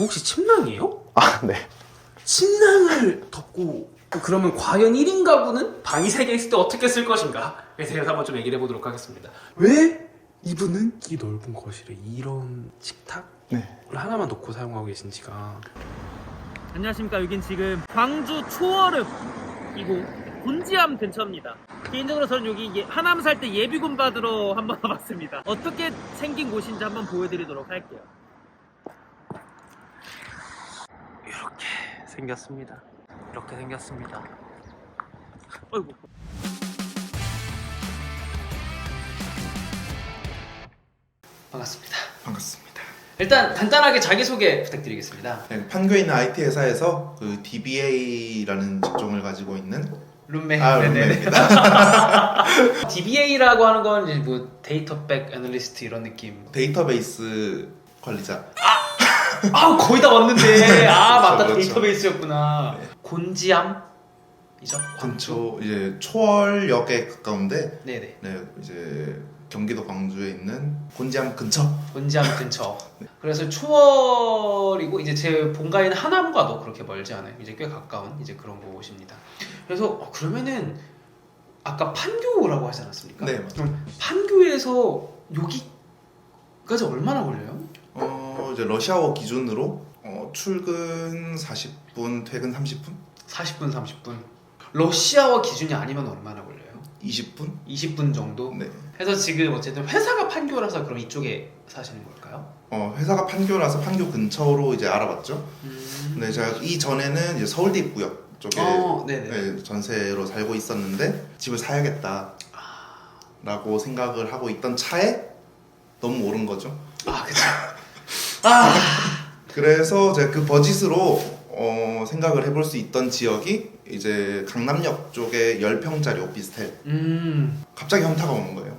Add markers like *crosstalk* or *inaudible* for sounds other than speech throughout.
혹시 침낭이에요? 아, 네. 침낭을 덮고 그러면 과연 1인 가구는 방이 3개 있을 때 어떻게 쓸 것인가? 그래서 제가 한번 좀 얘기를 해보도록 하겠습니다. 왜 이분은 이 넓은 거실에 이런 식탁을 네. 하나만 놓고 사용하고 계신지가 안녕하십니까 여긴 지금 광주 초월읍 이곳 곤지암 근처입니다 개인적으로 저는 여기 예- 하남 살 때 예비군 받으러 한번 *laughs* 와봤습니다 어떻게 생긴 곳인지 한번 보여드리도록 할게요 이렇게 생겼습니다. 이렇게 생겼습니다. 어이구 반갑습니다. 반갑습니다. 일단 간단하게 자기소개 부탁드리겠습니다. 네, 판교에 있는 IT 회사에서 그 DBA라는 직종을 가지고 있는 룸메. 아, 룸메입니다. *laughs* DBA라고 하는 건 이제 뭐 데이터 백 애널리스트 이런 느낌. 데이터베이스 관리자. 아 거의 다 왔는데. *laughs* 아 맞다 그렇죠. 데이터베이스였구나. 곤지암이죠? 근처 이제 초월역에 가까운데 네네. 네, 이제 경기도 광주에 있는 곤지암 근처. 곤지암 근처. *laughs* 그래서 초월이고 이제 제 본가인 하남과도 그렇게 멀지 않아요. 이제 꽤 가까운 이제 그런 곳입니다. 그래서 어, 그러면은 아까 판교라고 하지 않았습니까? 네, 맞습니다. 그럼 판교에서 여기까지 얼마나 걸려요? 어, 이제 러시아워 기준으로 어, 출근 40분, 퇴근 30분, 40분, 30분. 러시아와 기준이 아니면 얼마나 걸려요? 20분. 20분 정도? 네. 그래서 지금 어쨌든 회사가 판교라서 그럼 이쪽에 사시는 걸까요? 어, 회사가 판교라서 판교 근처로 이제 알아봤죠. 음. 근데 제가 이 전에는 이제 서울대 입구역 쪽에 어, 네네. 네, 전세로 살고 있었는데 집을 사야겠다 라고 생각을 하고 있던 차에 너무 오른 거죠 아, 그쵸. 아, 그래서 제가 그 버짓으로 어, 생각을 해볼 수 있던 지역이 이제 강남역 쪽에 10평짜리 오피스텔 음. 갑자기 현타가 오는 거예요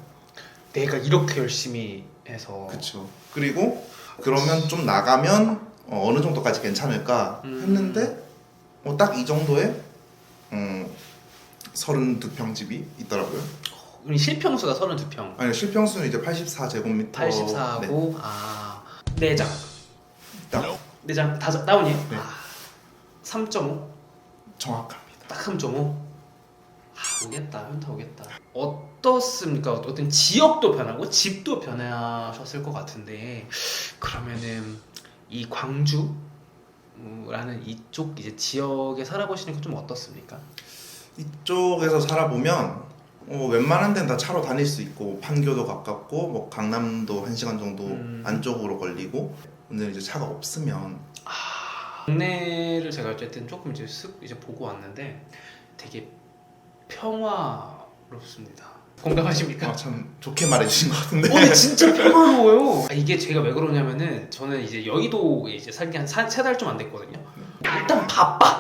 내가 이렇게 열심히 해서. 그쵸 그리고 그러면 좀 나가면 어, 어느 정도까지 괜찮을까 음. 했는데 어, 딱이 정도에 음, 32평 집이 있더라고요 실평수가 32평. 아니 실평수는 이제 84제곱미터 84하고, 아, 4장. 딱 4장, 다, 다운이에요? 네. 아, 3.5? 정확합니다 딱 3.5? 아, 오겠다. 현타 오겠다. 어떻습니까? 어떤 지역도 변하고 집도 변하셨을 것 같은데 그러면은 이 광주 라는 이쪽 이제 지역에 살아보시는 게 좀 어떻습니까? 이쪽에서 살아보면 어, 웬만한 데는 다 차로 다닐 수 있고 판교도 가깝고 뭐 강남도 1시간 정도 음. 안쪽으로 걸리고 근데 이제 차가 없으면 동네를 제가 어쨌든 조금 이제 쓱 이제 보고 왔는데 되게 평화롭습니다. 공감하십니까? 아, 참 좋게 말해주신 것 같은데 어, 근데 진짜 *laughs* 평화로워요. 아, 이게 제가 왜 그러냐면은 저는 이제 여의도에 이제 살기 한 세 달 좀 안 됐거든요. 일단 바빠.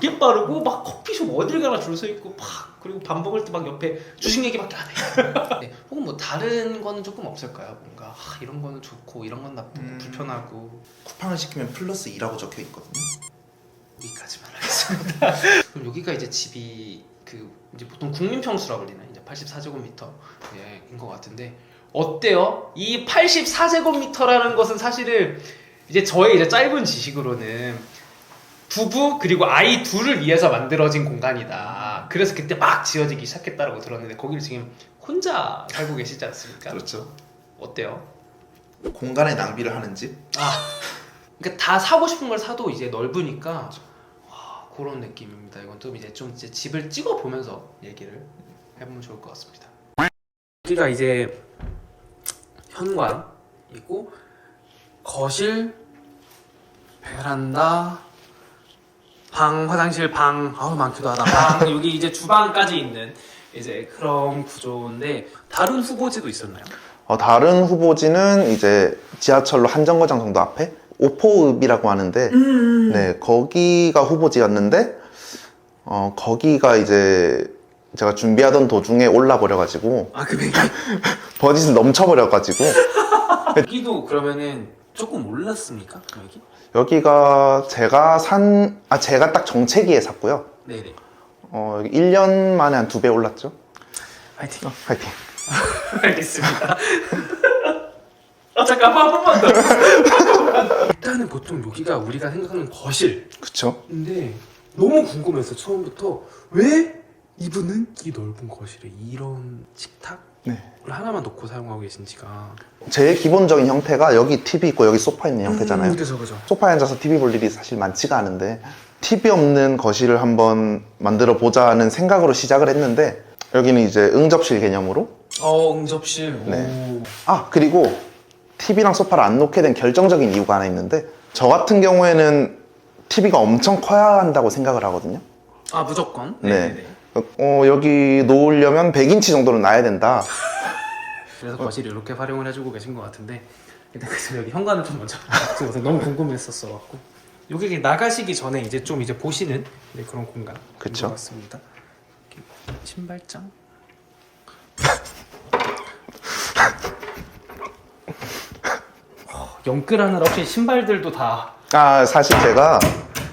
되게 빠르고 막 커피숍 어딜 가나 줄 서 있고 막 그리고 밥 먹을 때 막 옆에 주식 얘기밖에 안 해요. 네, 혹은 뭐 다른 거는 조금 없을까요? 뭔가 아, 이런 거는 좋고 이런 건 나쁘고 음. 불편하고 쿠팡을 시키면 플러스 2라고 적혀 있거든요 여기까지만 하겠습니다. *laughs* 그럼 여기가 이제 집이 그 이제 보통 국민 평수라고 불리나 이제 84제곱미터인 것 같은데 어때요? 이 84제곱미터라는 것은 사실은 이제 저의 이제 짧은 지식으로는 부부 그리고 아이 둘을 위해서 만들어진 공간이다. 그래서 그때 막 지어지기 시작했다라고 들었는데 거기를 지금 혼자 살고 계시지 않습니까? 그렇죠 어때요? 공간에 낭비를 하는 집 아, 그러니까 다 사고 싶은 걸 사도 이제 넓으니까 와, 그런 느낌입니다. 이건 좀 이제 좀 이제 집을 찍어 보면서 얘기를 해보면 좋을 것 같습니다. 여기가 이제 현관이고 거실, 베란다, 방, 화장실, 방, 아우 많기도 하다. 방 여기 이제 주방까지 있는 이제 그런 구조인데 다른 후보지도 있었나요? 어, 다른 후보지는 이제 지하철로 한 정거장 정도 앞에 오포읍이라고 하는데 네 거기가 후보지였는데 어 거기가 이제 제가 준비하던 도중에 올라 버려가지고 아 금액이 *laughs* 버짓을 넘쳐버려가지고 *laughs* 여기도 그러면은 조금 올랐습니까? 금액이? 여기가 제가 산 아 제가 딱 정체기에 샀고요 네네. 어 1년 만에 한 두 배 올랐죠 파이팅. 파이팅 *laughs* 알겠습니다. 아 잠깐만 한 번만 더. 일단은 보통 여기가 우리가 생각하는 거실 그쵸? 근데 너무 궁금해서 처음부터 왜 이분은 이 넓은 거실에 이런 식탁을 네. 하나만 놓고 사용하고 계신지가 제일 기본적인 형태가 여기 TV 있고 여기 소파 있는 형태잖아요. 음, 그죠 그죠 소파에 앉아서 TV 볼 일이 사실 많지가 않은데 TV 없는 거실을 한번 만들어 보자는 생각으로 시작을 했는데 여기는 이제 응접실 개념으로 어 응접실 네. 아 그리고 TV랑 소파를 안 놓게 된 결정적인 이유가 하나 있는데 저 같은 경우에는 TV가 엄청 커야 한다고 생각을 하거든요. 아 무조건 네. 어, 여기 놓으려면 100인치 정도는 놔야 된다. 그래서 거실을 이렇게 활용을 해주고 계신 것 같은데 일단 그래서 여기 현관을 좀 먼저 찍어서 너무 궁금했었어 갖고 여기 나가시기 전에 이제 좀 이제 보시는 네, 그런 공간 그쵸. 것 같습니다. 이렇게 신발장 어, 영끌하느라 혹시 신발들도 다 아 사실 제가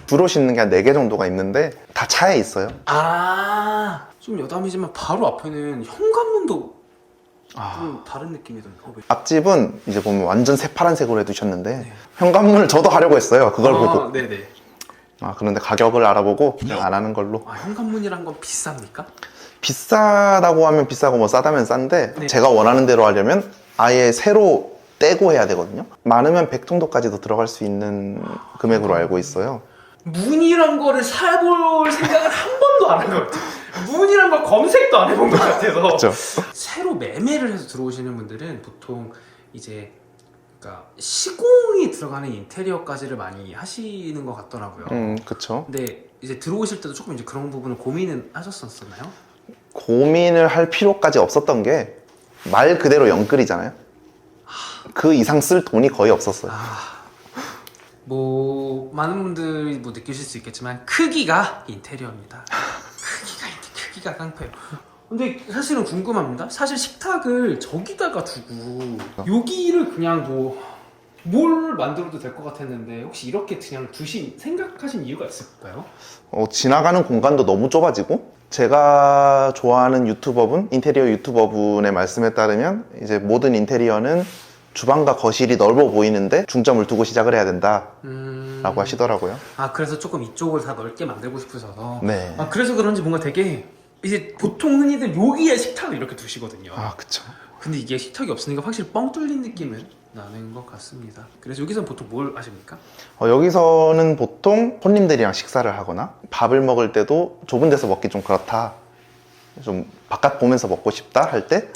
주로 신는 게 한 4개 정도가 있는데 다 차에 있어요. 아, 좀 여담이지만 바로 앞에는 현관문도 아. 좀 다른 느낌이던데. 어, 왜? 앞집은 이제 보면 완전 새파란색으로 해두셨는데 현관문을 저도 하려고 했어요. 그걸 아, 보고. 네네. 아 그런데 가격을 알아보고 그냥 안 하는 걸로. 아, 현관문이란 건 비쌉니까? 비싸다고 하면 비싸고 뭐 싸다면 싼데 네. 제가 원하는 대로 하려면 아예 새로 떼고 해야 되거든요. 많으면 100 정도까지도 들어갈 수 있는 금액으로 알고 있어요. 문이란 거를 사볼 생각을 한 번도 안 한 것 같아요. 문이란 걸 검색도 안 해본 것 같아서. 그렇죠. 새로 매매를 해서 들어오시는 분들은 보통 이제 그러니까 시공이 들어가는 인테리어까지를 많이 하시는 것 같더라고요. 음, 그렇죠. 근데 이제 들어오실 때도 조금 이제 그런 부분을 고민은 하셨었나요? 고민을 할 필요까지 없었던 게 말 그대로 영끌이잖아요. 그 이상 쓸 돈이 거의 없었어요. 뭐 많은 분들이 뭐 느끼실 수 있겠지만 크기가 인테리어입니다. 크기가 인테- 크기가 깡패요. 근데 사실은 궁금합니다. 사실 식탁을 저기다가 두고 여기를 그냥 뭐 뭘 만들어도 될 것 같았는데 혹시 이렇게 그냥 두신 생각하신 이유가 있을까요? 어, 지나가는 공간도 너무 좁아지고 제가 좋아하는 유튜버분, 인테리어 유튜버분의 말씀에 따르면 이제 모든 인테리어는 주방과 거실이 넓어 보이는데 중점을 두고 시작을 해야 된다라고 음... 하시더라고요. 아 그래서 조금 이쪽을 다 넓게 만들고 싶으셔서 네. 아 그래서 그런지 뭔가 되게 이제 보통 흔히들 여기에 식탁을 이렇게 두시거든요. 아, 그쵸. 근데 이게 식탁이 없으니까 확실히 뻥 뚫린 느낌은 나는 것 같습니다. 그래서 여기서는 보통 뭘 하십니까? 어, 여기서는 보통 손님들이랑 식사를 하거나 밥을 먹을 때도 좁은 데서 먹기 좀 그렇다. 좀 바깥 보면서 먹고 싶다 할 때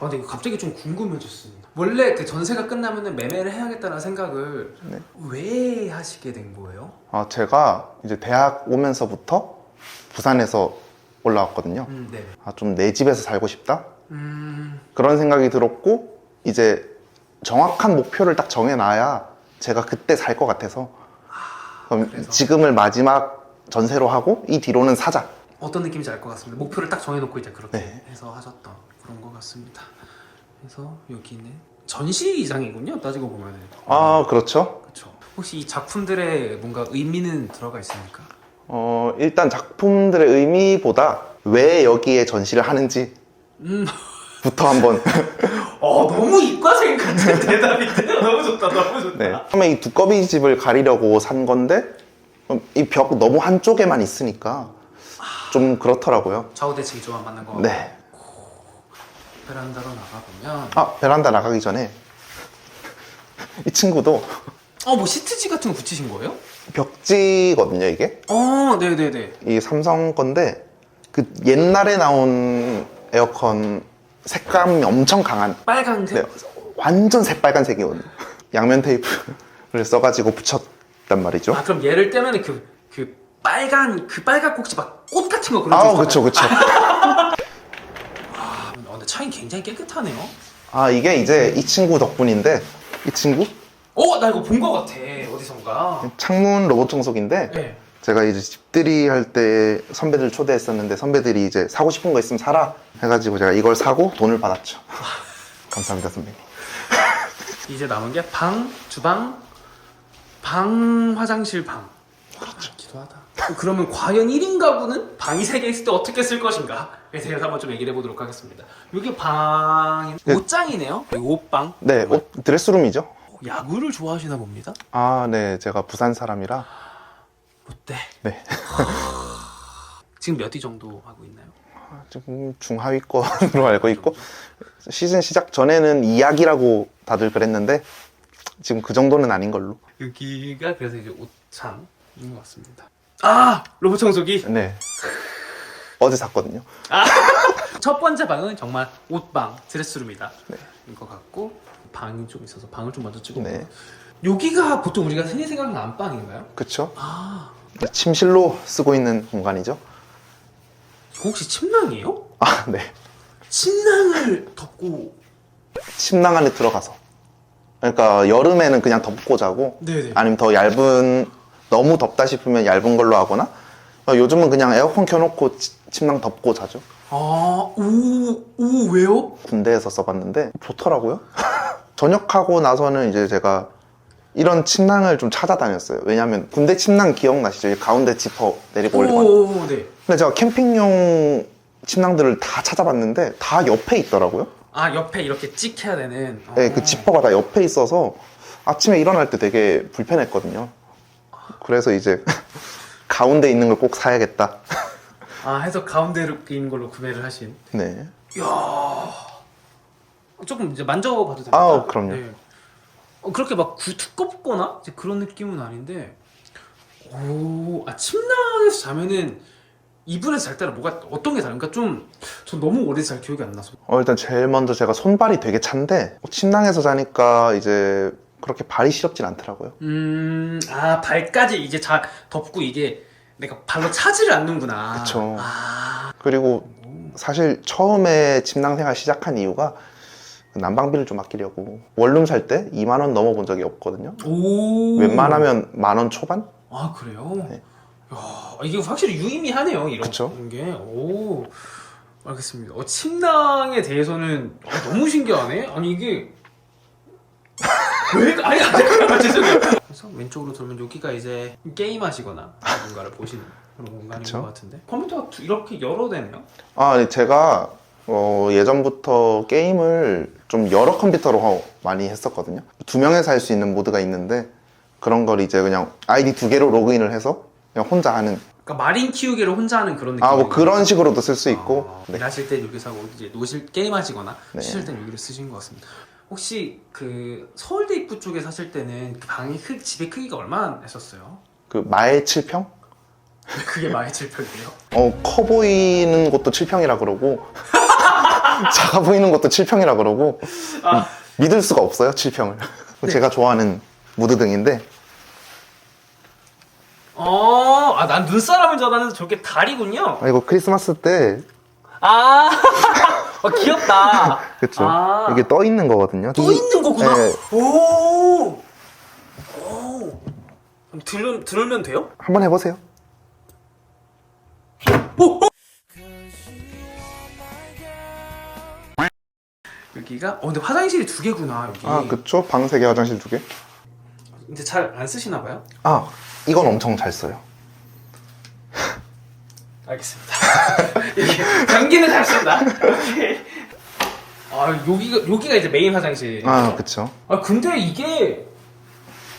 아 근데 갑자기 좀 궁금해졌습니다. 원래 그 전세가 끝나면은 매매를 해야겠다는 생각을 네. 왜 하시게 된 거예요? 아, 제가 이제 대학 오면서부터 부산에서 올라왔거든요. 음, 네. 아, 좀 내 집에서 살고 싶다? 음, 그런 생각이 들었고 이제 정확한 목표를 딱 정해놔야 제가 그때 살 것 같아서 그럼 그래서? 지금을 마지막 전세로 하고 이 뒤로는 사자. 어떤 느낌인지 알 것 같습니다. 목표를 딱 정해놓고 이제 그렇게 네. 해서 하셨던 그런 것 같습니다. 그래서 여기는 전시장이군요. 따지고 보면은. 아 그렇죠. 그렇죠. 혹시 이 작품들의 뭔가 의미는 들어가 있습니까? 어, 일단 작품들의 의미보다 왜 여기에 전시를 하는지 음, 부터 한번 *laughs* 어 너무 이과생 같은 대답인데 *laughs* 너무 좋다, 너무 좋다. 네. 처음에 이 두꺼비 집을 가리려고 산 건데 이 벽 너무 한쪽에만 있으니까 좀 그렇더라고요. 좌우대칭 조합 맞는 거. 네. 베란다로 나가 보면 아 베란다 나가기 전에 이 친구도 어 뭐 시트지 같은 거 붙이신 거예요? 벽지거든요 이게 어, 네네네. 이 삼성 건데 그 옛날에 나온 에어컨 색감이 엄청 강한 빨간색. 네, 완전 새빨간색이거든요 양면 테이프를 써가지고 붙였단 말이죠 아 그럼 얘를 떼면 그, 그 빨간 그 빨갛고 혹시 막 꽃 같은 거 그런 아거 그쵸 그쵸 아 *laughs* 근데 차이 굉장히 깨끗하네요. 아 이게 이제 이 친구 덕분인데 이 친구 어, 나 이거 본 거 같아 어디선가. 창문 로봇 청소기인데 네. 제가 이제 집들이 할 때 선배들 초대했었는데 선배들이 이제 사고 싶은 거 있으면 사라 해가지고 제가 이걸 사고 돈을 받았죠 *laughs* 감사합니다 선배님 *laughs* 이제 남은 게 방, 주방, 방, 화장실, 방. 그렇죠. 기도하다. 그러면 과연 1인 가구는 방이 3개 있을 때 어떻게 쓸 것인가? 에 대해서 한번 좀 얘기를 해보도록 하겠습니다. 여기 방, 네. 옷장이네요. 옷방. 네 옷, 드레스룸이죠 오, 야구를 좋아하시나 봅니다. 아, 네. 제가 부산 사람이라. 롯데. 네. 지금 몇 위 정도 하고 있나요? 지금 중하위권으로 알고 있고 시즌 시작 전에는 이야기라고 다들 그랬는데 지금 그 정도는 아닌 걸로. 여기가 그래서 이제 옷장인 것 같습니다. 아 로봇 청소기. 네. 어제 샀거든요. *laughs* 첫 번째 방은 정말 옷방 드레스룸이다. 네. 인것 같고 방이 좀 있어서 방을 좀 먼저 찍어. 네. 여기가 보통 우리가 흔히 생각하는 안방인가요? 그쵸? 아 침실로 쓰고 있는 공간이죠. 이거 혹시 침낭이에요? 아, 네. 침낭을 덮고. 침낭 안에 들어가서. 그러니까 여름에는 그냥 덮고 자고 네네. 아니면 더 얇은 너무 덥다 싶으면 얇은 걸로 하거나 어, 요즘은 그냥 에어컨 켜놓고 치- 침낭 덮고 자죠. 아 오 오 왜요? 군대에서 써봤는데 좋더라고요. *laughs* 전역하고 나서는 이제 제가 이런 침낭을 좀 찾아다녔어요. 왜냐하면 군대 침낭 기억나시죠? 이 가운데 지퍼 내리고 올리고. 오 네. 근데 제가 캠핑용 침낭들을 다 찾아봤는데 다 옆에 있더라고요. 아 옆에 이렇게 찍 해야 되는. 네, 어. 그 지퍼가 다 옆에 있어서 아침에 일어날 때 되게 불편했거든요. 그래서 이제 *laughs* 가운데 있는 걸 꼭 사야겠다. 아 해서 가운데로 있는 걸로 구매를 하신. 네. 이야. 조금 이제 만져봐도 됩니까? 아우, 그럼요. 어, 그렇게 막 구, 두껍거나 이제 그런 느낌은 아닌데. 오, 아 침낭에서 자면은 이불에서 잘 때랑 뭐가 어떤 게 다른가? 좀, 전 너무 오래돼서 잘 기억이 안 나서. 어, 일단 제일 먼저 제가 손발이 되게 찬데 침낭에서 자니까 이제 그렇게 발이 시렵진 않더라고요. 음, 아 발까지 이제 자 덮고 이게 내가 발로 차지를 않는구나. 그쵸. 아, 그리고 사실 처음에 침낭 생활 시작한 이유가 난방비를 좀 아끼려고 원룸 살 때 2만 원 넘어본 적이 없거든요. 오. 웬만하면 만 원 초반? 아 그래요? 네. 야, 이게 확실히 유의미하네요 이런 그쵸. 게. 오, 알겠습니다. 어, 침낭에 대해서는 아, 너무 신기하네. 아니 이게 왜? 아니 아니 죄송해요. 그래서 왼쪽으로 돌면 여기가 이제 게임하시거나 뭔가를 보시는 그런 공간인 그쵸. 것 같은데 컴퓨터가 두- 이렇게 여러 대네요. 아, 네, 제가 어, 예전부터 게임을 좀 여러 컴퓨터로 하- 많이 했었거든요. 두 명에서 할 수 있는 모드가 있는데 그런 걸 이제 그냥 아이디 두 개로 로그인을 해서 그냥 혼자 하는 그러니까 마린 키우기를 혼자 하는 그런 느낌. 아 뭐 그런 식으로도 쓸 수 있고 아, 네. 일하실 때 여기서 하고 이제 노실 게임 하시거나 네. 쉬실 땐 여기를 쓰신 것 같습니다. 혹시 그 서울대 입구 쪽에 사실 때는 그 방이 크 집의 크기가 얼마나 했었어요? 그 마의 7평? 그게 많이 질평이에요. 어, 커 보이는 곳도 7평이라 그러고 *laughs* 작아 보이는 것도 7평이라 그러고 아. 믿을 수가 없어요 7평을 제가 좋아하는 무드등인데 어, 아, 난 눈사람인 줄 알았는데 저게 다리군요. 아, 이거 크리스마스 때 아, *laughs* 어, 귀엽다. *laughs* 그쵸 아. 이게 떠 있는 거거든요 떠 있는 거구나. 네. 오, 오. 그럼 들으, 들으면 돼요? 한번 해보세요 여기가, 어, 근데 화장실이 두 개구나, 여기. 아 그쵸 방 세 개 화장실 두개아 근데 잘 안 쓰시나 봐요? 아, 이건 엄청 잘 써요 알겠습니다. *laughs* 이렇게 변기는 잘 쓴다. 아 여기가 여기가 이제 메인 화장실. 아 그쵸 아 근데 이게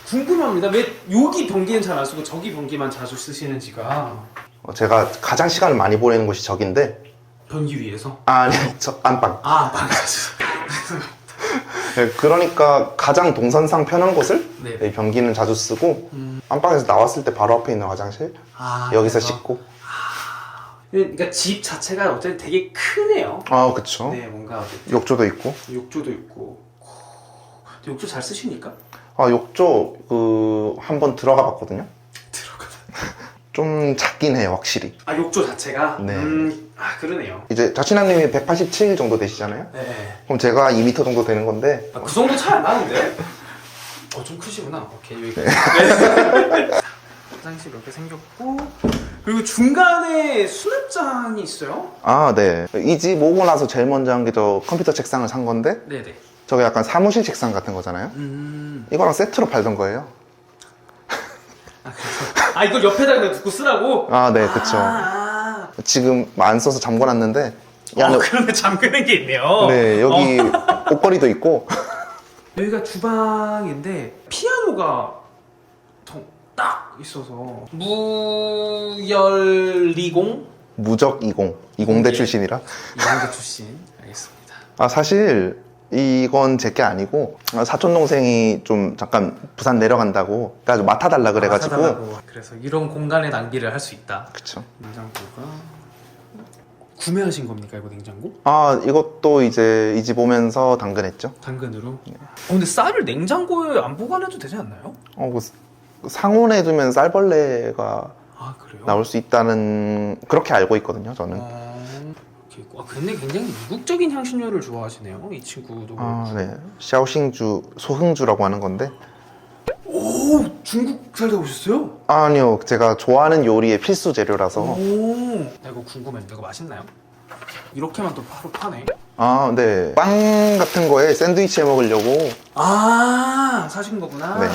궁금합니다. 왜 여기 변기는 잘 안 쓰고 저기 변기만 자주 쓰시는지가 어, 제가 가장 시간을 많이 보내는 곳이 저긴데 변기 위에서. 아니 *laughs* 저 안방 아 방에서. *laughs* 네, 그러니까 가장 동선상 편한 곳을 네. 네, 변기는 자주 쓰고 음. 안방에서 나왔을 때 바로 앞에 있는 화장실 아 여기서 그래서- 씻고 그러니까 집 자체가 어쨌든 되게 크네요. 아 그쵸 네 뭔가 욕조도 있고 욕조도 있고. 근데 욕조 잘 쓰시니까 아 욕조 그 한번 들어가 봤거든요 *laughs* 들어가. 좀 작긴 해요 확실히 아 욕조 자체가. 네. 음, 아 그러네요. 이제 자취남님이 187 정도 되시잖아요 네. 네. 그럼 제가 2m 정도 되는 건데 아, 그 정도 차이 안 나는데? 어, 좀 크시구나. 오케이, 여기. *laughs* *laughs* 화장실 이렇게 생겼고, 그리고 중간에 수납장이 있어요? 아 네 이 집 오고 나서 제일 먼저 한 게 저 컴퓨터 책상을 산 건데 네네. 저게 약간 사무실 책상 같은 거잖아요 음. 이거랑 세트로 팔던 거예요 아, 그래서. 아, 이걸 옆에다 그냥 두고 쓰라고? 아 네 그쵸 아, 지금 안 써서 잠궈놨는데 이 아. 안에 어, 그런데 잠그는 게 있네요. 네 여기 옷걸이도 있고 *laughs* 여기가 주방인데 피아노가 정- 딱 있어서 무열리공 무적 20, 이공대 예. 출신이라. 이공대 출신 알겠습니다. 아 사실 이건 제게 아니고 아, 사촌 동생이 좀 잠깐 부산 내려간다고 그래가지고 맡아달라 그래가지고 사달라고. 그래서 이런 공간의 낭비를 할 수 있다. 그쵸. 냉장고가 구매하신 겁니까 이거 냉장고? 아 이것도 이제 이 집 오면서 당근했죠. 당근으로. 어, 근데 쌀을 냉장고에 안 보관해도 되지 않나요? 어, 그 상온에 두면 쌀벌레가 아 그래요? 나올 수 있다는 그렇게 알고 있거든요. 저는. 어, 이렇게 있고. 아, 근데 굉장히 이국적인 향신료를 좋아하시네요. 이 친구도. 아 네. 샤오싱주 소흥주라고 하는 건데 오 중국 살다 오셨어요? 아니요 제가 좋아하는 요리의 필수 재료라서 오. 나 이거 궁금했는데 이거 맛있나요? 이렇게만 또 바로 파네. 아 네. 빵 같은 거에 샌드위치 해 먹으려고 아 사신 거구나. 네.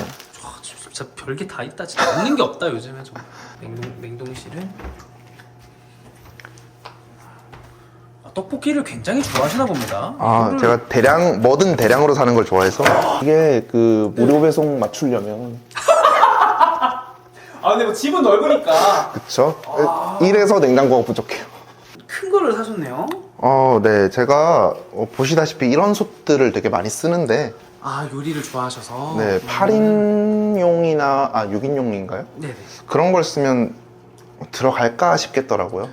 와, 진짜 별게 다 있다. 진짜 없는 게 없다 요즘에 좀. 냉동 냉동실은. 아, 떡볶이를 굉장히 좋아하시나 봅니다. 아 이거를- 제가 대량 뭐든 대량으로 사는 걸 좋아해서 이게 그 무료 배송 맞추려면 *laughs* 아 근데 뭐 집은 넓으니까 그쵸? 아. 이래서 냉장고가 부족해요. 큰 거를 사셨네요. 어, 네. 제가 어, 보시다시피 이런 솥들을 되게 많이 쓰는데, 아 요리를 좋아하셔서. 네, 음. 8인용이나, 아, 6인용인가요? 네네. 그런 걸 쓰면 들어갈까 싶겠더라고요.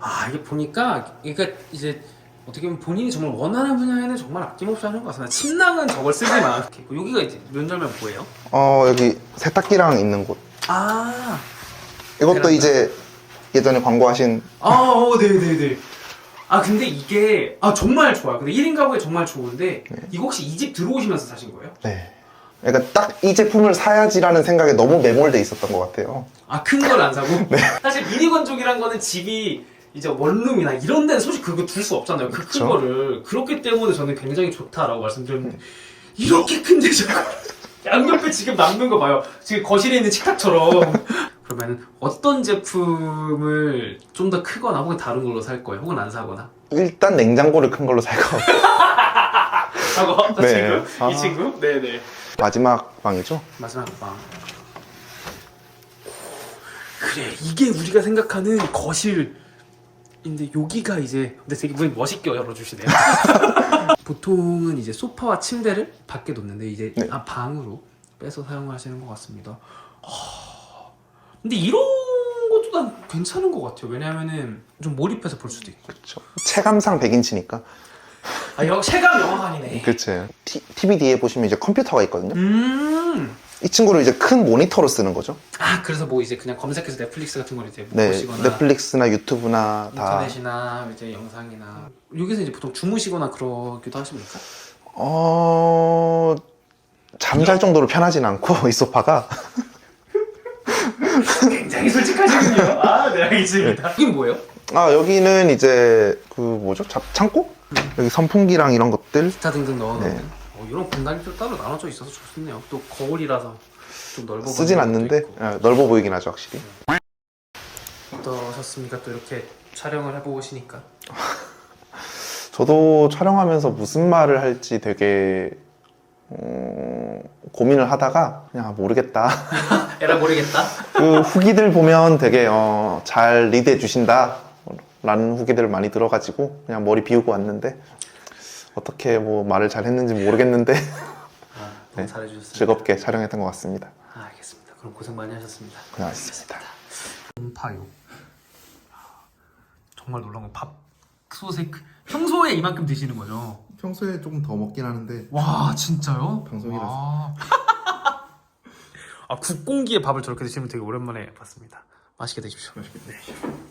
아 이게 보니까 그러니까 이제 어떻게 보면 본인이 정말 원하는 분야에는 정말 아낌없이 하는 것 같습니다. 침낭은 저걸 쓰지만 이렇게 여기가 이제 면절면 뭐예요? 어, 여기 세탁기랑 있는 곳. 아, 이것도 베란다. 이제 예전에 광고하신, 아, 어, 네네네. 아 근데 이게 아 정말 좋아요. 근데 1인 가구에 정말 좋은데 이거 혹시 이 집 들어오시면서 사신 거예요? 네. 그러니까 딱 이 제품을 사야지라는 생각에 너무 매몰돼 있었던 것 같아요. 아 큰 걸 안 사고? *laughs* 사실 미니 건조기란 거는 집이 이제 원룸이나 이런 데는 솔직히 그거 둘 수 없잖아요. 그 큰 그쵸. 거를 그렇기 때문에 저는 굉장히 좋다라고 말씀드렸는데 이렇게 큰데 저거 *laughs* 양옆에 지금 남는 거 봐요. 지금 거실에 있는 식탁처럼. 그러면 어떤 제품을 좀 더 크거나 혹은 다른 걸로 살 거예요? 혹은 안 사거나? 일단 냉장고를 큰 걸로 살것 같아요. *laughs* 사고 네. 친구? 아. 이 친구? 네네. 마지막 방이죠? 마지막 방. 그래 이게 우리가 생각하는 거실인데 여기가 이제 근데 되게 문 멋있게 열어주시네요. *laughs* 보통은 이제 소파와 침대를 밖에 놓는데 이제 네. 아, 방으로 빼서 사용을 하시는 것 같습니다. 아, 근데 이런 것도 난 괜찮은 것 같아요. 왜냐하면은 좀 몰입해서 볼 수도 있고. 그렇죠. 체감상 100인치니까. 아, 영 체감 영화관이네. 그렇죠. TV 뒤에 보시면 이제 컴퓨터가 있거든요. 음. 이 친구를 이제 큰 모니터로 쓰는 거죠. 아 그래서 뭐 이제 그냥 검색해서 넷플릭스 같은 걸 이제 네, 보시거나 넷플릭스나 유튜브나 다. 인터넷이나 이제 영상이나 여기서 이제 보통 주무시거나 그러기도 하십니까? 어 잠잘 정도로 편하진 않고 이 소파가 *laughs* 굉장히 솔직하시군요. 아, 네 알겠습니다. 이게 뭐예요? 아 여기는 이제 그 뭐죠 잡 창고 여기 선풍기랑 이런 것들 기타 등등 넣어놓는 네. 어, 이런 공간이 또 따로 나눠져 있어서 좋습네요. 또 거울이라서 좀 넓어 쓰진 않는데 있고. 아, 넓어 보이긴 하죠 확실히. 어떠셨습니까? 또 이렇게 촬영을 해보시니까 *laughs* 저도 촬영하면서 무슨 말을 할지 되게 음, 고민을 하다가 그냥 아, 모르겠다. *laughs* 에라 모르겠다. 그 후기들 보면 되게 어, 잘 리드해 주신다 라는 후기들을 많이 들어가지고 그냥 머리 비우고 왔는데 어떻게 뭐 말을 잘 했는지 모르겠는데 아, *laughs* 너무 네. 잘해주셨습니다. 즐겁게 촬영했던 것 같습니다. 아, 알겠습니다. 그럼 고생 많이 하셨습니다. 고생하셨습니다. 파요. 정말 놀라운 건 밥솥에 그- 평소에 이만큼 드시는 거죠? 평소에 조금 더 먹긴 하는데 와 진짜요? 방송이라서. 와. *laughs* 아 국공기에 밥을 저렇게 드시면 되게 오랜만에 봤습니다. 맛있게 드십시오. 맛있겠네.